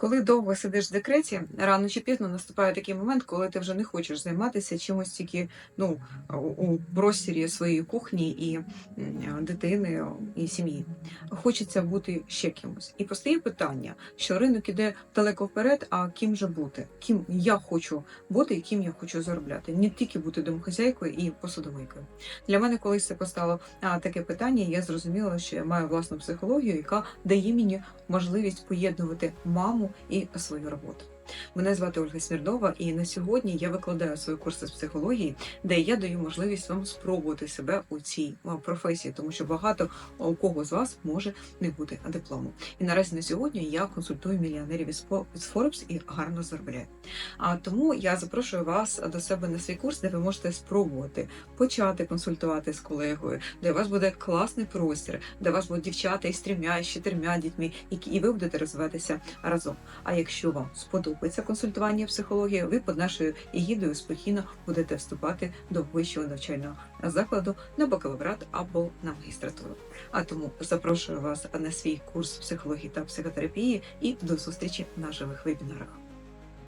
Коли довго сидиш в декреті, рано чи пізно наступає такий момент, коли ти вже не хочеш займатися чимось тільки ну, у- просторі своєї кухні і дитини і сім'ї. Хочеться бути ще кимось. І постає питання, що ринок іде далеко вперед, а ким же бути? Ким я хочу бути і ким я хочу заробляти? Не тільки бути домохозяйкою і посудомийкою. Для мене колись це постало таке питання, я зрозуміла, що я маю власну психологію, яка дає мені можливість поєднувати маму і свою роботу. Мене звати Ольга Смірнова, і на сьогодні я викладаю свої курси з психології, де я даю можливість вам спробувати себе у цій професії, тому що багато у кого з вас може не бути диплому. І наразі на сьогодні я консультую мільйонерів із Forbes і гарно заробляю. А тому я запрошую вас до себе на свій курс, де ви можете спробувати почати консультувати з колегою, де у вас буде класний простір, де у вас будуть дівчата із трьома, з чотирма дітьми, і ви будете розвиватися разом. А якщо вам сподобається консультування психології, ви під нашою егідою спокійно будете вступати до вищого навчального закладу на бакалаврат або на магістратуру. А тому запрошую вас на свій курс психології та психотерапії і до зустрічі на живих вебінарах.